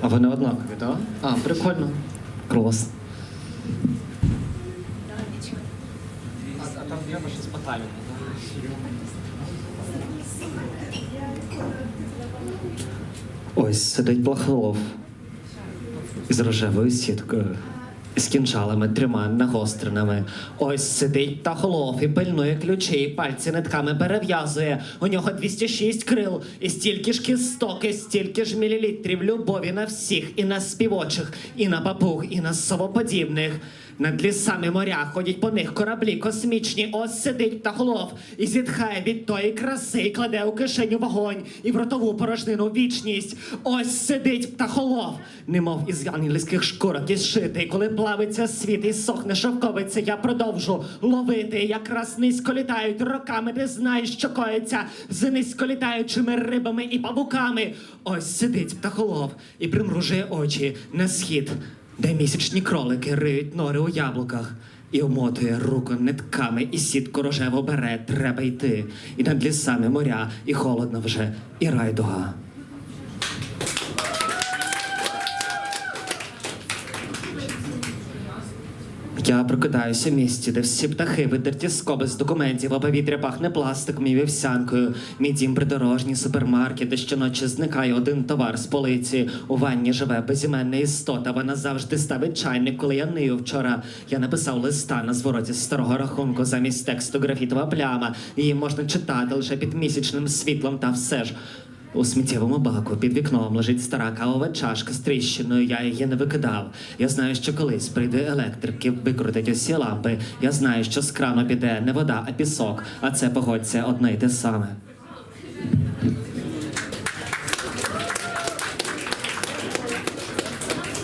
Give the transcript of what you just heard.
А вони однакові, так? А, прикольно. Клас. А, а там я ще спитаю. Ось сидить Блахолов із рожевою сіткою. З кінжалами трьома нагостреними. Ось сидить Тахолов і пильнує ключі, і пальці нитками перев'язує. У нього 206 крил, і стільки ж кісток, і стільки ж мілілітрів любові на всіх, і на співочих, і на папуг, і на совоподібних. Над лісами моря ходять по них кораблі космічні. Ось сидить Птахолов і зітхає від тої краси, і кладе у кишеню вогонь і в ротову порожнину вічність. Ось сидить Птахолов, немов із ангельських шкурок. І коли плавиться світ і сохне шовковиця, я продовжу ловити. Якраз низько літають роками, не знаєш, що коїться з низько літаючими рибами і павуками. Ось сидить Птахолов і примружує очі на схід де місячні кролики риють нори у яблуках. І омотує руку нитками, і сітку рожево бере, треба йти. І над лісами моря, і холодно вже, і райдуга. Я прокидаюся в місті, де всі птахи видерті скоби з документів, а повітря пахне пластиком і вівсянкою. Мій дім придорожній супермаркет, де щоночі зникає один товар з полиці. У ванні живе безіменна істота. Вона завжди ставить чайник, коли я нию вчора. Я написав листа на звороті старого рахунку замість тексту графітова пляма. Її можна читати лише під місячним світлом, та все ж. У сміттєвому баку під вікном лежить стара кавова чашка з тріщиною, я її не викидав. Я знаю, що колись прийде електрик і викрутить усі лампи. Я знаю, що з крану піде не вода, а пісок, а це погодься одне й те саме.